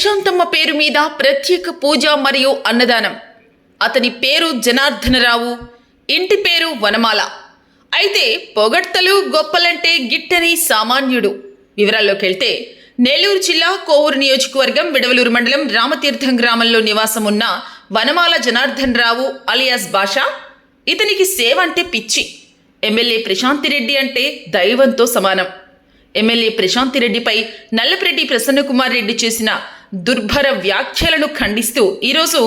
ప్రశాంతమ్మ పేరు మీద ప్రత్యేక పూజ మరియు అన్నదానం. అతని పేరు జనార్దనరావు ఇంటి పేరు వనమాల. అయితే పొగడ్తలు గొప్పలంటే గిట్టని సామాన్యుడు. వివరాల్లోకి వెళ్తే నెల్లూరు జిల్లా కోవూరు నియోజకవర్గం విడవలూరు మండలం రామతీర్థం గ్రామంలో నివాసం ఉన్న వనమాల జనార్దన్ రావు అలియాస్ బాషా ఇతనికి సేవ అంటే పిచ్చి. ఎమ్మెల్యే ప్రశాంతిరెడ్డి అంటే దైవంతో సమానం. ఎమ్మెల్యే ప్రశాంతిరెడ్డిపై నల్లపరెడ్డి ప్రసన్నకుమార్ రెడ్డి చేసిన దుర్భర వ్యాఖ్యలను ఖండిస్తూ ఈరోజు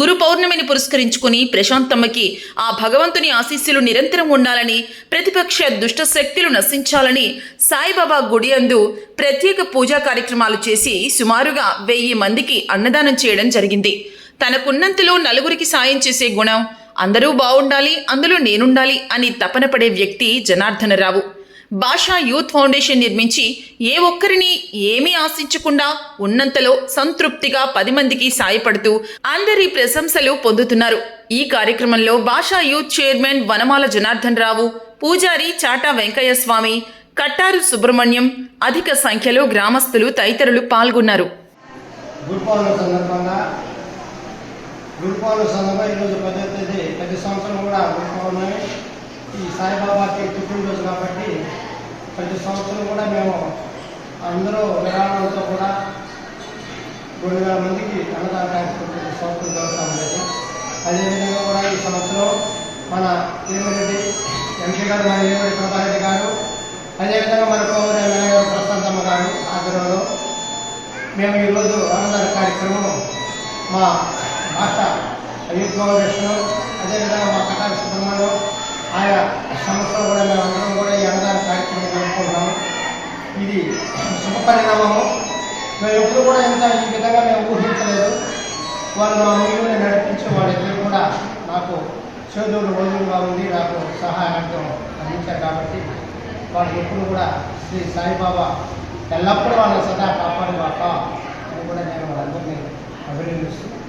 గురు పౌర్ణమిని పురస్కరించుకుని ప్రశాంతమ్మకి ఆ భగవంతుని ఆశీస్సులు నిరంతరం ఉండాలని ప్రతిపక్ష దుష్ట శక్తులు నశించాలని సాయిబాబా గుడి అందు ప్రత్యేక పూజా కార్యక్రమాలు చేసి సుమారుగా వెయ్యి మందికి అన్నదానం చేయడం జరిగింది. తనకున్నంతలో నలుగురికి సాయం చేసే గుణం అందరూ బాగుండాలి అందులో నేనుండాలి అని తపన పడే వ్యక్తి జనార్దనరావు. భాషా యూత్ ఫౌండేషన్ నిర్మించి ఏ ఒక్కరిని ఏమీ ఆశించకుండా ఉన్నంతలో సంతృప్తిగా పది మందికి సాయపడుతూ అందరి ప్రశంసలు పొందుతున్నారు. ఈ కార్యక్రమంలో భాషా యూత్ చైర్మన్ వనమాల జనార్దన్ రావు పూజారి చాటా వెంకయ్య స్వామి కట్టారు సుబ్రహ్మణ్యం అధిక సంఖ్యలో గ్రామస్తులు తదితరులు పాల్గొన్నారు. గురుపౌర్ణమి సందర్భంగా ఈరోజు పదో తేదీ ప్రతి సంవత్సరం కూడా గురుపౌర్ణమి ఈ సాయిబాబాకి పుట్టినరోజు కాబట్టి ప్రతి సంవత్సరం కూడా మేము అందరూ విరాళంతో కూడా రెండు వేల మందికి అన్నదాన కార్యక్రమం ప్రతి సంవత్సరం జరుగుతూ ఉండేది. అదేవిధంగా కూడా ఈ సంవత్సరం మన ఏమిరెడ్డి ఎంపీ గారు మన ఏమిరెడ్డి ప్రభారెడ్డి గారు అదేవిధంగా మన కోవూరు ఎమ్మెల్యే గారు ప్రశాంతమ్మ గారు ఆధ్వర్యంలో మేము ఈరోజు అన్నదాన కార్యక్రమం మా భాష అయ్యూత్ ఫౌండేషన్ అదేవిధంగా మా కటాక్ష సుబ్రహ్మణ్యం ఇది శుభ పరిణామము. మేము ఎప్పుడు కూడా ఇంత ఈ విధంగా మేము ఊహించలేదు. వాళ్ళు నా ముందు నడిపించే వాళ్ళిద్దరు కూడా నాకు చదువులు రోజులుగా ఉంది నాకు సహాయార్థం అందించారు కాబట్టి వాళ్ళు ఎప్పుడు కూడా శ్రీ సాయిబాబా ఎల్లప్పుడూ వాళ్ళని సదా కాపాడుగాక అని కూడా నేను వాళ్ళందరినీ అభినందిస్తున్నాను